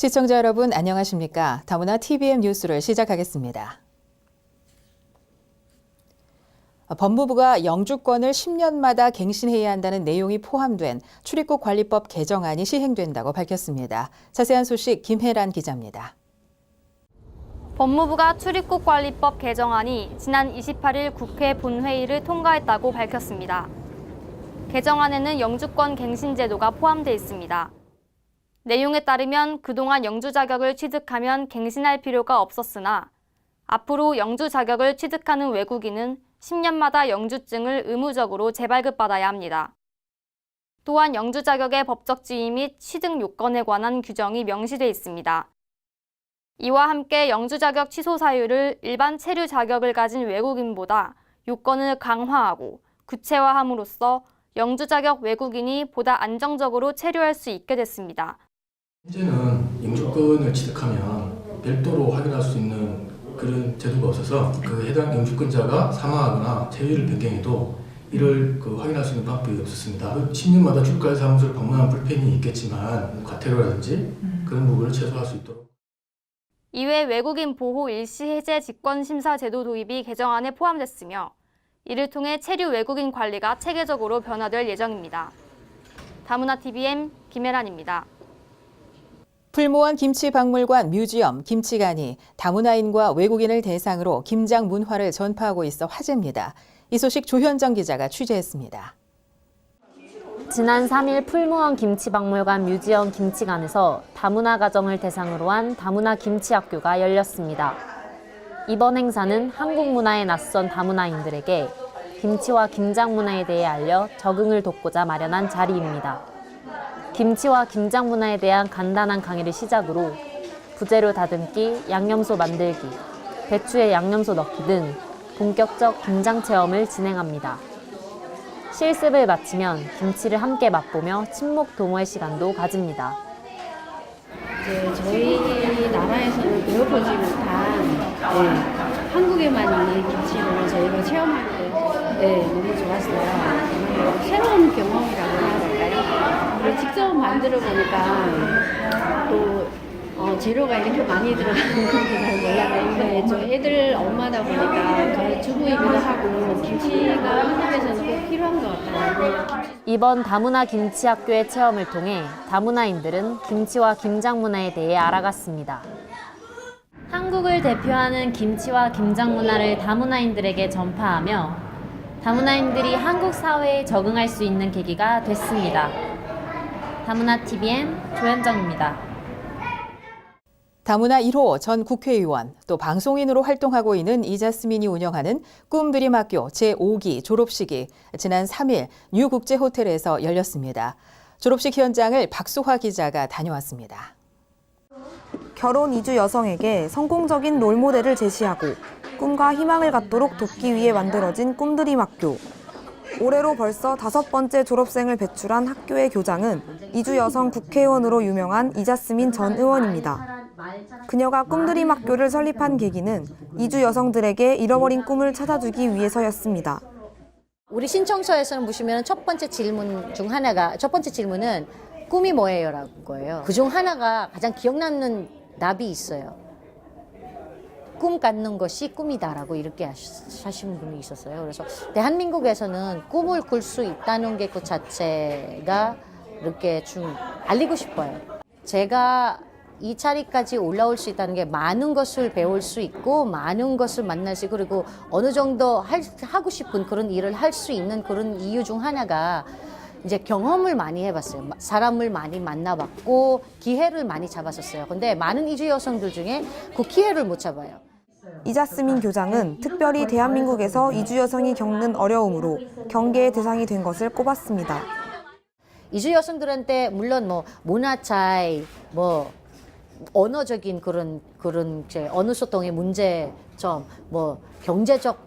시청자 여러분 안녕하십니까? 다문화 TVN 뉴스를 시작하겠습니다. 법무부가 영주권을 10년마다 갱신해야 한다는 내용이 포함된 출입국 관리법 개정안이 시행된다고 밝혔습니다. 자세한 소식 김혜란 기자입니다. 법무부가 출입국 관리법 개정안이 지난 28일 국회 본회의를 통과했다고 밝혔습니다. 개정안에는 영주권 갱신 제도가 포함돼 있습니다. 내용에 따르면 그동안 영주 자격을 취득하면 갱신할 필요가 없었으나 앞으로 영주 자격을 취득하는 외국인은 10년마다 영주증을 의무적으로 재발급받아야 합니다. 또한 영주 자격의 법적 지위 및 취득 요건에 관한 규정이 명시돼 있습니다. 이와 함께 영주 자격 취소 사유를 일반 체류 자격을 가진 외국인보다 요건을 강화하고 구체화함으로써 영주 자격 외국인이 보다 안정적으로 체류할 수 있게 됐습니다. 현재는 영주권을 취득하면 별도로 확인할 수 있는 그런 제도가 없어서 그 해당 영주권자가 사망하거나 체류를 변경해도 이를 그 확인할 수 있는 방법이 없었습니다. 그 10년마다 주가 사무소를 방문하는 불편이 있겠지만 과태료라든지 그런 부분을 최소화할 수 있도록 이외 외국인 보호 일시 해제 직권 심사 제도 도입이 개정안에 포함됐으며 이를 통해 체류 외국인 관리가 체계적으로 변화될 예정입니다. 다문화 TVM 김혜란입니다. 풀무원 김치박물관 뮤지엄 김치관이 다문화인과 외국인을 대상으로 김장 문화를 전파하고 있어 화제입니다. 이 소식 조현정 기자가 취재했습니다. 지난 3일 풀무원 김치박물관 뮤지엄 김치관에서 다문화 가정을 대상으로 한 다문화 김치학교가 열렸습니다. 이번 행사는 한국 문화에 낯선 다문화인들에게 김치와 김장 문화에 대해 알려 적응을 돕고자 마련한 자리입니다. 김치와 김장 문화에 대한 간단한 강의를 시작으로 부재료 다듬기, 양념소 만들기, 배추에 양념소 넣기 등 본격적 김장 체험을 진행합니다. 실습을 마치면 김치를 함께 맛보며 친목 도모의 시간도 가집니다. 이제 저희 나라에서는 배워보지 못한 네, 한국에만 있는 김치를 저희가 체험하게 네, 너무 좋았어요. 새로운 경험이라고 해야 될까요? 그리고 직접 만들어 보니까 또 어, 재료가 이렇게 많이 들어가는 건지 잘 몰랐는데 네, 저 애들 엄마다 보니까 저희 주부이기도 하고 김치가 한국에서는 꼭 필요한 것 같아요. 이번 다문화 김치 학교의 체험을 통해 다문화인들은 김치와 김장 문화에 대해 알아갔습니다. 한국을 대표하는 김치와 김장 문화를 다문화인들에게 전파하며 다문화인들이 한국 사회에 적응할 수 있는 계기가 됐습니다. 다문화 TVN 조현정입니다. 다문화 1호 전 국회의원 또 방송인으로 활동하고 있는 이자스민이 운영하는 꿈드림 학교 제5기 졸업식이 지난 3일 뉴 국제 호텔에서 열렸습니다. 졸업식 현장을 박수화 기자가 다녀왔습니다. 결혼 이주 여성에게 성공적인 롤모델을 제시하고 꿈과 희망을 갖도록 돕기 위해 만들어진 꿈드림 학교. 올해로 벌써 다섯 번째 졸업생을 배출한 학교의 교장은 이주 여성 국회의원으로 유명한 이자스민 전 의원입니다. 그녀가 꿈드림 학교를 설립한 계기는 이주 여성들에게 잃어버린 꿈을 찾아주기 위해서였습니다. 우리 신청서에서는 보시면 첫 번째 질문 중 하나가 첫 번째 질문은 꿈이 뭐예요라는 거예요. 그중 하나가 가장 기억 남는 답이 있어요. 꿈 갖는 것이 꿈이다라고 이렇게 하시- 하신 분이 있었어요. 그래서 대한민국에서는 꿈을 꿀 수 있다는 게 그 자체가 이렇게 좀 알리고 싶어요. 제가 이 자리까지 올라올 수 있다는 게 많은 것을 배울 수 있고 많은 것을 만날 수 있고 그리고 어느 정도 할, 하고 싶은 그런 일을 할 수 있는 그런 이유 중 하나가 이제 경험을 많이 해봤어요. 마- 사람을 많이 만나봤고 기회를 많이 잡았었어요. 근데 많은 이주 여성들 중에 그 기회를 못 잡아요. 이자스민 교장은 특별히 대한민국에서 이주 여성이 겪는 어려움으로 경계의 대상이 된 것을 꼽았습니다. 이주 여성들한테 물론 뭐 문화 차이, 뭐 언어적인 그런 그런 언어 소통의 문제점, 뭐 경제적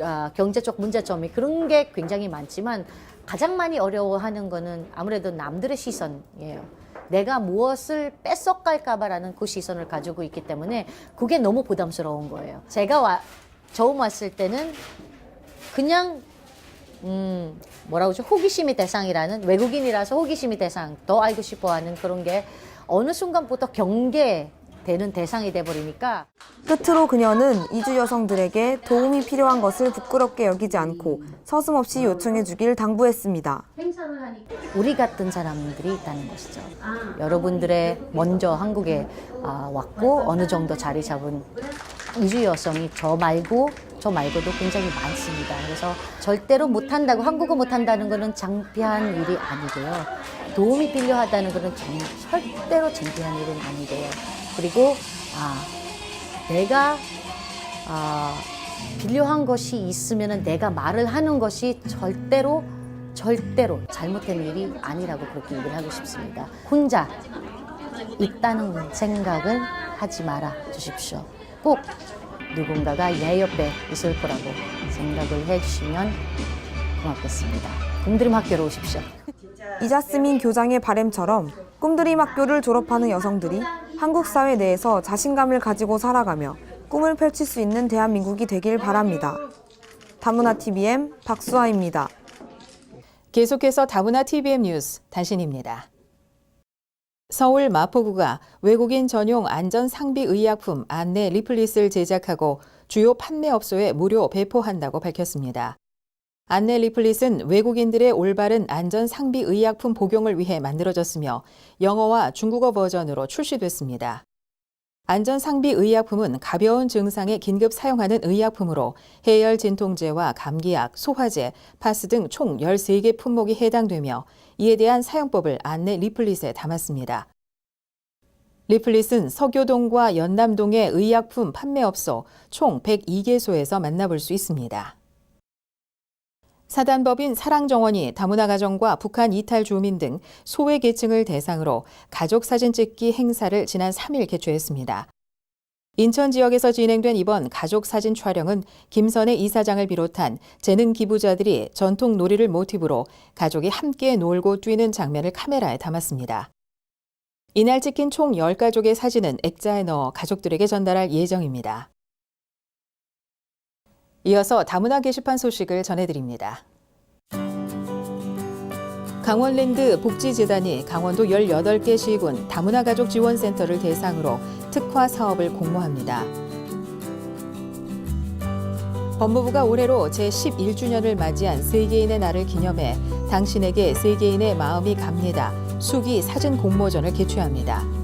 아, 경제적 문제점이 그런 게 굉장히 많지만 가장 많이 어려워하는 거는 아무래도 남들의 시선이에요. 내가 무엇을 뺏어갈까봐라는 그 시선을 가지고 있기 때문에 그게 너무 부담스러운 거예요. 제가 와, 처음 왔을 때는 그냥 음, 뭐라고 하죠? 호기심의 대상이라는 외국인이라서 호기심의 대상, 더 알고 싶어 하는 그런 게 어느 순간부터 경계 되는 대상이 돼버리니까 끝으로 그녀는 이주 여성들에게 도움이 필요한 것을 부끄럽게 여기지 않고 서슴없이 요청해 주길 당부했습니다. 우리 같은 사람들이 있다는 것이죠. 여러분들의 먼저 한국에 아, 왔고 어느 정도 자리 잡은 이주 여성이 저 말고 저 말고도 굉장히 많습니다. 그래서 절대로 못한다고 한국어 못한다는 것은 창피한 일이 아니고요. 도움이 필요하다는 것은 정- 절대로 창피한 일은 아니고요. 그리고 아, 내가 아, 필요한 것이 있으면 내가 말을 하는 것이 절대로 절대로 잘못된 일이 아니라고 그렇게 얘기를 하고 싶습니다. 혼자 있다는 생각은 하지 말아 주십시오. 꼭 누군가가 내 옆에 있을 거라고 생각을 해주시면 고맙겠습니다. 꿈드림 학교로 오십시오. 이자스민 교장의 바램처럼 꿈드림 학교를 졸업하는 여성들이 한국 사회 내에서 자신감을 가지고 살아가며 꿈을 펼칠 수 있는 대한민국이 되길 바랍니다. 다문화 TVM 박수아입니다. 계속해서 다문화 TVM 뉴스 단신입니다. 서울 마포구가 외국인 전용 안전 상비 의약품 안내 리플릿을 제작하고 주요 판매업소에 무료 배포한다고 밝혔습니다. 안내 리플릿은 외국인들의 올바른 안전 상비 의약품 복용을 위해 만들어졌으며 영어와 중국어 버전으로 출시됐습니다. 안전 상비 의약품은 가벼운 증상에 긴급 사용하는 의약품으로 해열 진통제와 감기약, 소화제, 파스 등 총 13개 품목이 해당되며 이에 대한 사용법을 안내 리플릿에 담았습니다. 리플릿은 서교동과 연남동의 의약품 판매업소 총 102개소에서 만나볼 수 있습니다. 사단법인 사랑정원이 다문화 가정과 북한 이탈 주민 등 소외 계층을 대상으로 가족 사진 찍기 행사를 지난 3일 개최했습니다. 인천 지역에서 진행된 이번 가족 사진 촬영은 김선혜 이사장을 비롯한 재능 기부자들이 전통 놀이를 모티브로 가족이 함께 놀고 뛰는 장면을 카메라에 담았습니다. 이날 찍힌 총 10가족의 사진은 액자에 넣어 가족들에게 전달할 예정입니다. 이어서 다문화 게시판 소식을 전해드립니다. 강원랜드 복지재단이 강원도 18개 시군 다문화 가족 지원센터를 대상으로 특화 사업을 공모합니다. 법무부가 올해로 제11주년을 맞이한 세계인의 날을 기념해 당신에게 세계인의 마음이 갑니다. 수기 사진 공모전을 개최합니다.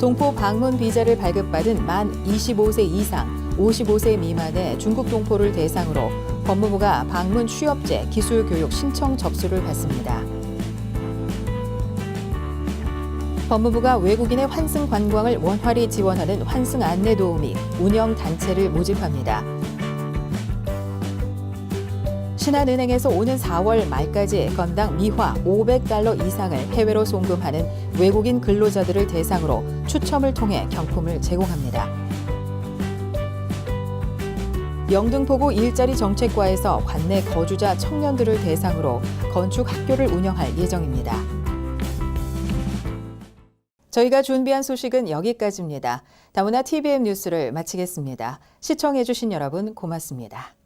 동포 방문 비자를 발급받은 만 25세 이상, 55세 미만의 중국 동포를 대상으로 법무부가 방문 취업제 기술 교육 신청 접수를 받습니다. 법무부가 외국인의 환승 관광을 원활히 지원하는 환승 안내 도우미 운영 단체를 모집합니다. 신한은행에서 오는 4월 말까지 건당 미화 500달러 이상을 해외로 송금하는 외국인 근로자들을 대상으로 추첨을 통해 경품을 제공합니다. 영등포구 일자리 정책과에서 관내 거주자 청년들을 대상으로 건축 학교를 운영할 예정입니다. 저희가 준비한 소식은 여기까지입니다. 다문화 TVM 뉴스를 마치겠습니다. 시청해주신 여러분 고맙습니다.